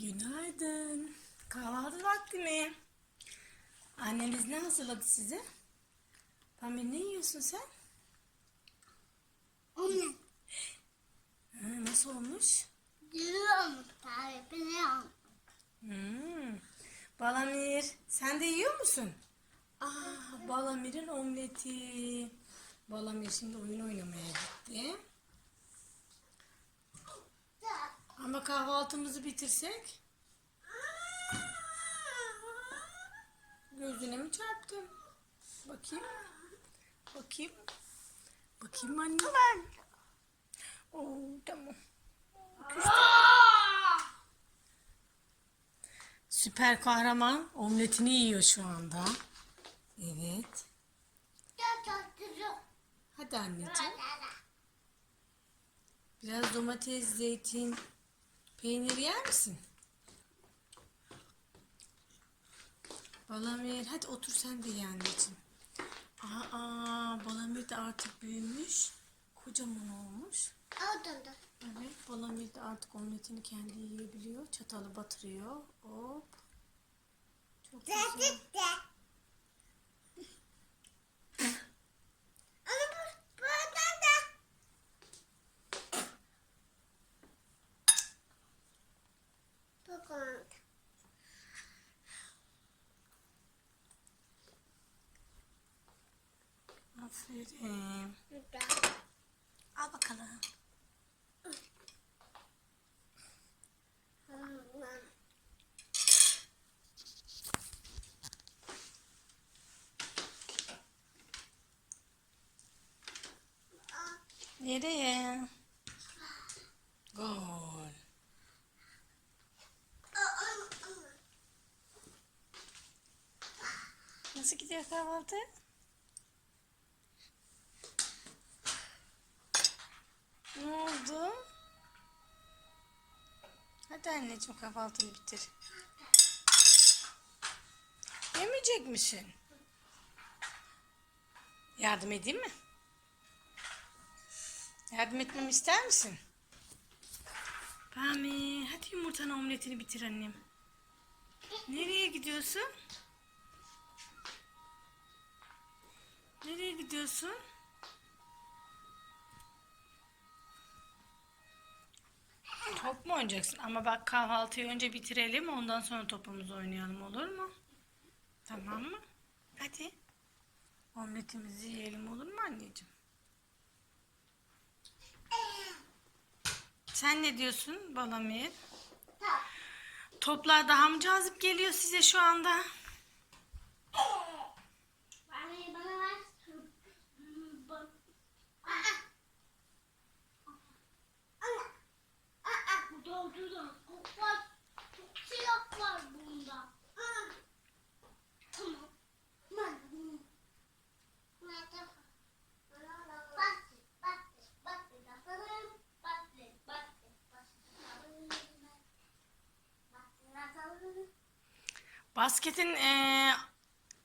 Günaydın. Kahvaltı vakti mi? Anneniz ne hazırladı size? Pamir ne yiyorsun sen? Onu Ha, nasıl olmuş? diyorum. Tarifini al. Hmm. Balamir sen de yiyor musun? Aa, Balamir'in omleti. Balamir şimdi oyun oynamaya gitti. Ama kahvaltımızı bitirsek gözüne mi çarptın? Bakayım. Bakayım. Bakayım anne. Ben. Oo, tamam. Süper kahraman omletini yiyor şu anda. Evet. Hadi anneciğim. Biraz domates, zeytin, peynir yer misin? Balamir hadi otur sen de ye anneciğim. Aa, Balamir de artık büyümüş. Kocaman olmuş. Da. Evet, Balamir de artık omletini kendi yiyebiliyor. Çatalı batırıyor. Hop. Çok güzel. de. Ama bu buradan da. Bakın. Burada. Al bakalım. Nereye? Gol. Nasıl gidiyor kahvaltı? Ne oldu? Hadi anneciğim kahvaltını bitir. Yemeyecek misin? Yardım edeyim mi? Yardım etmemi ister misin? Pami, hadi yumurtanın omletini bitir annem. Nereye gidiyorsun? Nereye gidiyorsun? Top mu oynayacaksın? Ama bak kahvaltıyı önce bitirelim ondan sonra topumuzu oynayalım olur mu? Tamam mı? Hadi. Omletimizi yiyelim olur mu anneciğim? Sen ne diyorsun Balamir? Toplar daha mı cazip geliyor size şu anda? Bana bana ver. Bak. Aa. Ana. Aa. Bu doldu da. Var. Çok silah var bunda. Aa. Tamam. Ben. Nerede? Bak, bak, bak, bakalım. Bak, bak, bakalım. Bak, bakalım. Basketin eee,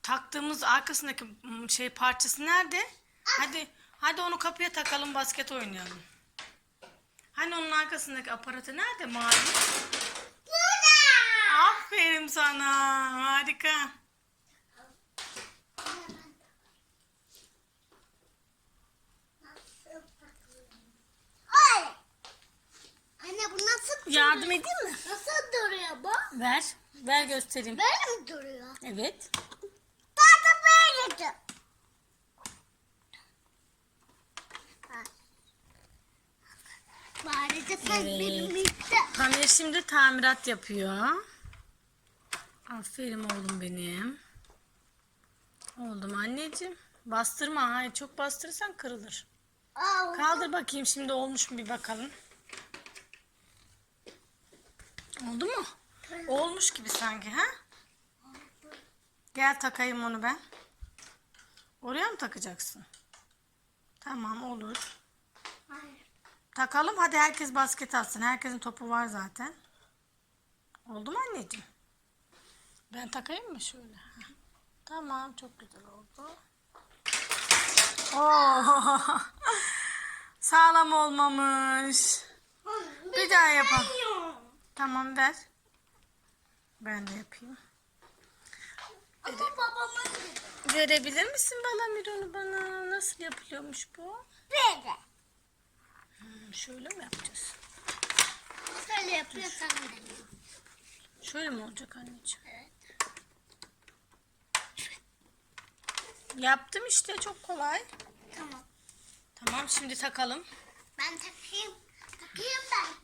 taktığımız arkasındaki şey parçası nerede? Hadi hadi onu kapıya takalım basket oynayalım. Hani onun arkasındaki aparatı nerede mavi? Burada. Aferin sana. Harika. Anne bu nasıl Yardım edeyim mi? Nasıl duruyor bu? Ver. Ver göstereyim. Böyle mi duruyor? Evet. Tadı böyle dur. Bari de sen Evet. işte. Pamir şimdi tamirat yapıyor. Aferin oğlum benim. Oldum anneciğim. Bastırma. Hayır çok bastırırsan kırılır. Aa, Kaldır bakayım şimdi olmuş mu bir bakalım. Oldu mu? Olmuş gibi sanki ha? Gel takayım onu ben. Oraya mı takacaksın? Tamam olur. Takalım hadi herkes basket atsın. Herkesin topu var zaten. Oldu mu anneciğim? Ben takayım mı şöyle? Tamam çok güzel oldu. Oo. Sağlam olmamış. Bir daha yapalım. Tamam ver. Ben de yapayım. Ama babama dedi. Verebilir misin Balamir onu bana? Nasıl yapılıyormuş bu? Böyle. Hmm, Şöyle mi yapacağız? Şöyle yapıyorsan. Şöyle mi olacak anneciğim? Evet. Yaptım işte çok kolay. Tamam. Tamam şimdi takalım. Ben takayım. Takayım ben.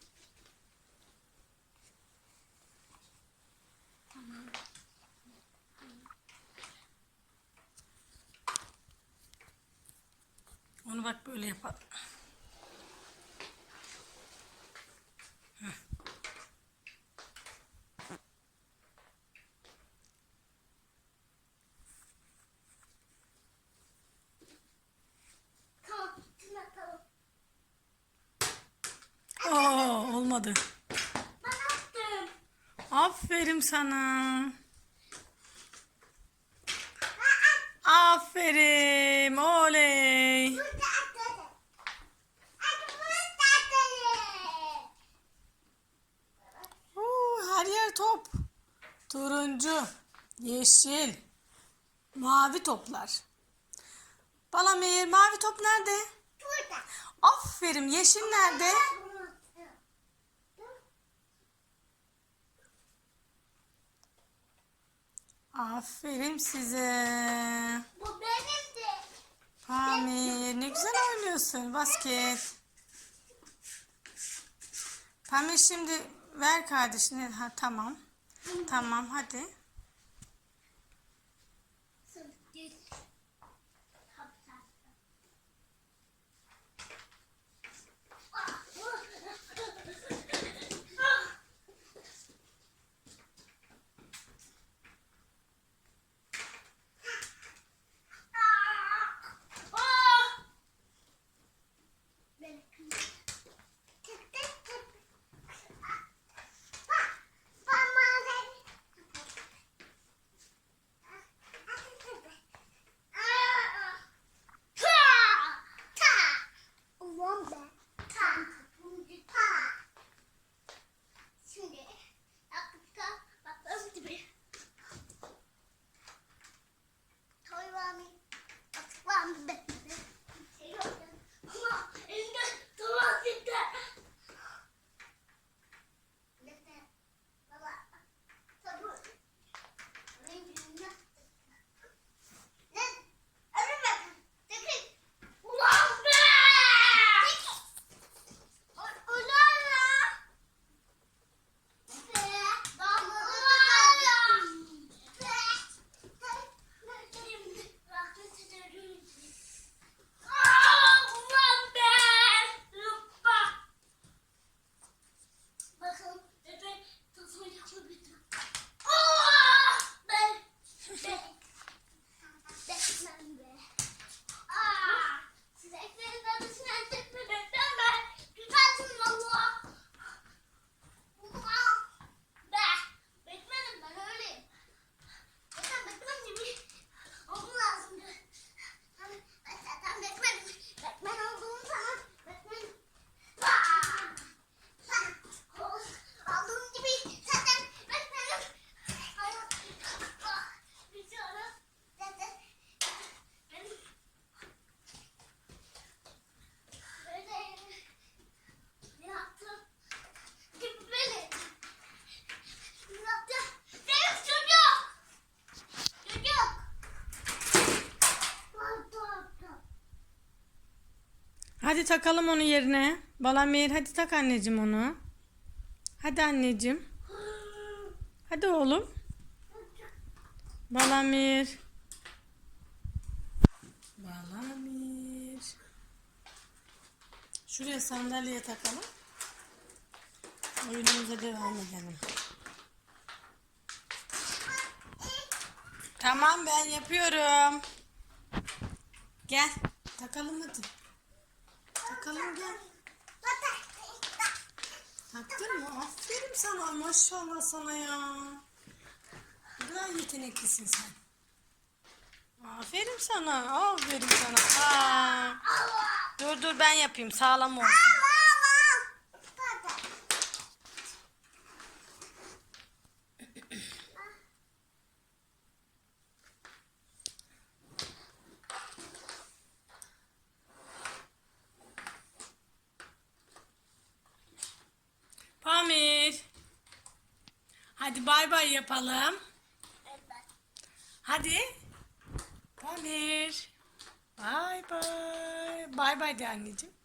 Onu bak böyle yapalım. Oo olmadı. Ben attım. Aferin sana. Aferin. Oley. Burada atalım. Hadi burada atalım. Oo, her yer top. Turuncu, yeşil, mavi toplar. Balamir mavi top nerede? Burada. Aferin yeşil nerede? Aferin size. Bu benim de. Pamir ne güzel oynuyorsun basket. Pamir şimdi ver kardeşine. Ha, tamam. Tamam hadi. Hadi takalım onu yerine. Balamir hadi tak anneciğim onu. Hadi anneciğim. Hadi oğlum. Balamir. Balamir. Şuraya sandalyeye takalım. Oyunumuza devam edelim. Tamam ben yapıyorum. Gel. Takalım hadi. Takalım gel. Taktın mı? Aferin sana. Maşallah sana ya. Kadar yeteneklisin sen. Aferin sana. Aferin sana. Aa. Dur dur ben yapayım. Sağlam olsun. Hadi bay bay yapalım. Hadi. Pamir. Bay bay. Bay bay de anneciğim.